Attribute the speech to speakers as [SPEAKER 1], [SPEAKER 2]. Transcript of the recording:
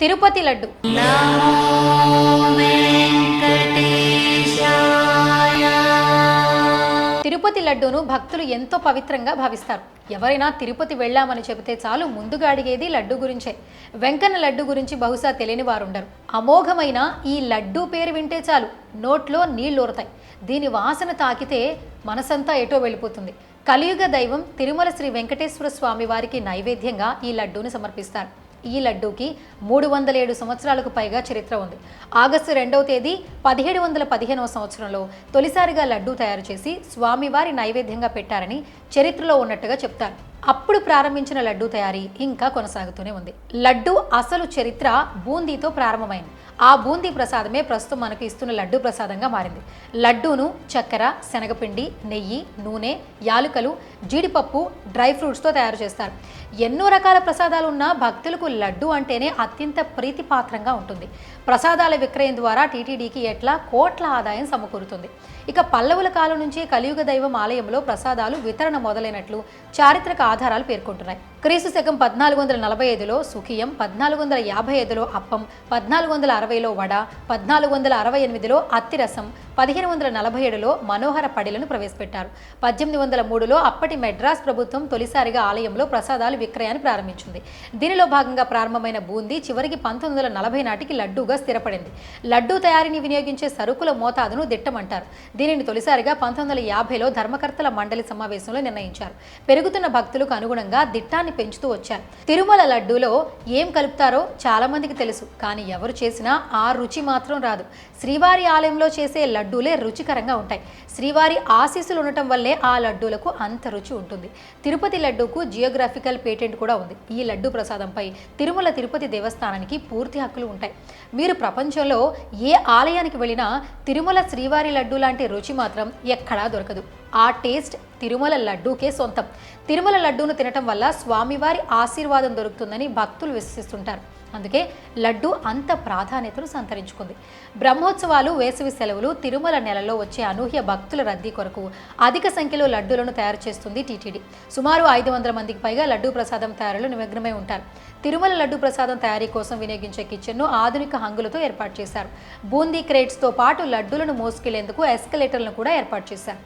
[SPEAKER 1] తిరుపతి లడ్డు. తిరుపతి లడ్డూను భక్తులు ఎంతో పవిత్రంగా భావిస్తారు. ఎవరైనా తిరుపతి వెళ్ళామని చెబితే చాలు ముందుగా అడిగేది లడ్డు గురించే. వెంకన్న లడ్డు గురించి బహుశా తెలియని వారు ఉండరు అమోఘమైన ఈ లడ్డు పేరు వింటే చాలు నోట్లో నీళ్ళూరతాయి దీని వాసన తాకితే మనసంతా ఎటో వెళ్ళిపోతుంది. కలియుగ దైవం తిరుమల శ్రీ వెంకటేశ్వర స్వామి వారికి నైవేద్యంగా ఈ లడ్డూని సమర్పిస్తారు. ఈ లడ్డూకి మూడు వందల ఏడు సంవత్సరాలకు పైగా చరిత్ర ఉంది. ఆగస్టు రెండవ తేదీ పదిహేడు వందల పదిహేనవ సంవత్సరంలో తొలిసారిగా లడ్డూ తయారు చేసి స్వామివారి నైవేద్యంగా పెట్టారని చరిత్రలో ఉన్నట్టుగా చెప్తారు. అప్పుడు ప్రారంభించిన లడ్డూ తయారీ ఇంకా కొనసాగుతూనే ఉంది. లడ్డూ అసలు చరిత్ర బూందీతో ప్రారంభమైంది. ఆ బూందీ ప్రసాదమే ప్రస్తుతం మనకు ఇస్తున్న లడ్డూ ప్రసాదంగా మారింది. లడ్డూను చక్కెర శనగపిండి నెయ్యి నూనె యాలుకలు జీడిపప్పు డ్రై ఫ్రూట్స్తో తయారు చేస్తారు. ఎన్నో రకాల ప్రసాదాలు ఉన్న భక్తులకు లడ్డు అంటేనే అత్యంత ప్రీతిపాత్రంగా ఉంటుంది. ప్రసాదాల విక్రయం ద్వారా టీటీడీకి ఎట్లా కోట్ల ఆదాయం సమకూరుతుంది. ఇక పల్లవుల కాలం నుంచి కలియుగ దైవం ఆలయంలో ప్రసాదాలు వితరణ మొదలైనట్లు చారిత్రక ఆధారాలు పేర్కొంటున్నాయి. క్రీస్తు శకం పద్నాలుగు వందల నలభై ఐదులో సుఖియం పద్నాలుగు వందల యాభై ఐదులో అప్పం పద్నాలుగు వందల అరవైలో వడ పద్నాలుగు వందల అరవై ఎనిమిదిలో అత్తిరసం పదిహేను వందల నలభై ఏడులో మనోహర పడిలను ప్రవేశపెట్టారు. పద్దెనిమిది వందల మూడులో అప్పటి మెడ్రాస్ ప్రభుత్వం తొలిసారిగా ఆలయంలో ప్రసాదాలు విక్రయాన్ని ప్రారంభించింది. దీనిలో భాగంగా ప్రారంభమైన బూందీ చివరికి పంతొమ్మిది వందల నలభై నాటికి లడ్డూగా స్థిరపడింది. లడ్డూ తయారీని వినియోగించే సరుకుల మోతాదును దిట్టమంటారు. దీనిని తొలిసారిగా పంతొమ్మిది వందల యాభైలో ధర్మకర్తల మండలి సమావేశంలో నిర్ణయించారు. పెరుగుతున్న భక్తులకు అనుగుణంగా దిట్టాన్ని పెంచుతూ వచ్చారు. తిరుమల లడ్డూలో ఏం కలుపుతారో చాలా మందికి తెలుసు కానీ ఎవరు చేసినా ఆ రుచి మాత్రం రాదు. శ్రీవారి ఆలయంలో చేసే లడ్డూలే రుచికరంగా ఉంటాయి. శ్రీవారి ఆశీస్సులు ఉండటం వల్లే ఆ లడ్డూలకు అంత రుచి ఉంటుంది. తిరుపతి లడ్డూకు జియోగ్రాఫికల్ పేటెంట్ కూడా ఉంది. ఈ లడ్డు ప్రసాదంపై తిరుమల తిరుపతి దేవస్థానానికి పూర్తి హక్కులు ఉంటాయి. మీరు ప్రపంచంలో ఏ ఆలయానికి వెళ్ళినా తిరుమల శ్రీవారి లడ్డు లాంటి రుచి మాత్రం ఎక్కడా దొరకదు. ఆ టేస్ట్ తిరుమల లడ్డూకే సొంతం. తిరుమల లడ్డూను తినటం వల్ల స్వామివారి ఆశీర్వాదం దొరుకుతుందని భక్తులు విశ్వసిస్తుంటారు. అందుకే లడ్డు అంత ప్రాధాన్యతను సంతరించుకుంది. బ్రహ్మోత్సవాలు వేసవి సెలవులు తిరుమల నెలలో వచ్చే అనూహ్య భక్తుల రద్దీ కొరకు అధిక సంఖ్యలో లడ్డూలను తయారు చేస్తుంది టీటీడీ. సుమారు ఐదు వందల మందికి పైగా లడ్డూ ప్రసాదం తయారీలో నిమగ్నమై ఉంటారు. తిరుమల లడ్డు ప్రసాదం తయారీ కోసం వినియోగించే కిచెన్ను ఆధునిక హంగులతో ఏర్పాటు చేశారు. బూందీ క్రేట్స్తో పాటు లడ్డూలను మోసుకెళ్ళేందుకు ఎస్కలేటర్లను కూడా ఏర్పాటు చేశారు.